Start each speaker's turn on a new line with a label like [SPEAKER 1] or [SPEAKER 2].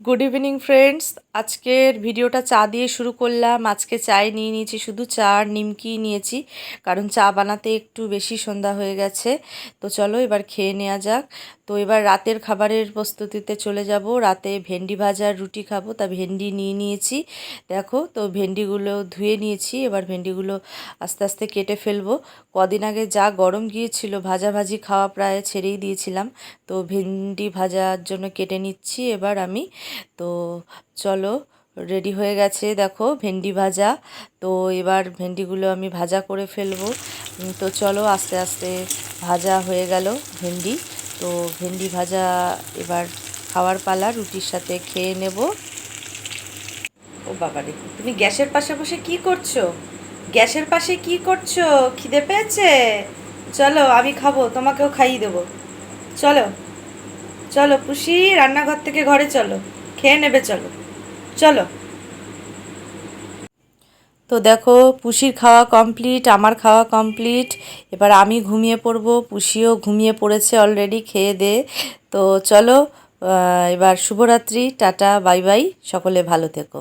[SPEAKER 1] Good evening friends আজকের ভিডিওটা চা দিয়ে শুরু করলাম। আজকে চায় নিয়ে নিয়েছি শুধু চা আর নিমকি নিয়েছি, কারণ চা বানাতে একটু বেশি সন্ধ্যা হয়ে গেছে। তো চলো এবার খেয়ে নেওয়া যাক। তো এবার রাতের খাবারের প্রস্তুতিতে চলে যাব। রাতে ভেন্ডি ভাজার রুটি খাব, তা ভেন্ডি নিয়ে নিয়েছি। দেখো, তো ভেন্ডিগুলো ধুয়ে নিয়েছি, এবার ভেন্ডিগুলো আস্তে আস্তে কেটে ফেলব। কদিন আগে যা গরম গিয়েছিল, ভাজাভাজি খাওয়া প্রায় ছেড়েই দিয়েছিলাম। তো ভেন্ডি ভাজার জন্য কেটে নিচ্ছি এবার আমি। তো চলো, রেডি হয়ে গেছে দেখো ভেন্ডি ভাজা। তো এবার ভেন্ডিগুলো আমি ভাজা করে ফেলব। তো চলো, আস্তে আস্তে ভাজা হয়ে গেল ভেন্ডি। তো ভেন্ডি ভাজা, এবার খাওয়ার পালা, রুটির সাথে খেয়ে নেব। ও বাবারে, তুমি গ্যাসের পাশে বসে কি করছ? গ্যাসের পাশে কি করছ? খিদে পেয়েছে? চলো, আমি খাব, তোমাকেও খাইয়ে দেবো। চলো চলো, পুষি, রান্নাঘর থেকে ঘরে চলো, খেয়ে নেবে, চলো। চলো। তো দেখো, পুষির খাওয়া কমপ্লিট আমার খাওয়া কমপ্লিট এবার আমি ঘুমিয়ে পড়ব, পুষিও ঘুমিয়ে পড়েছে অলরেডি খেয়ে দে। তো চলো এবার শুভরাত্রি, টাটা, বাই বাই, সকলে ভালো থেকো।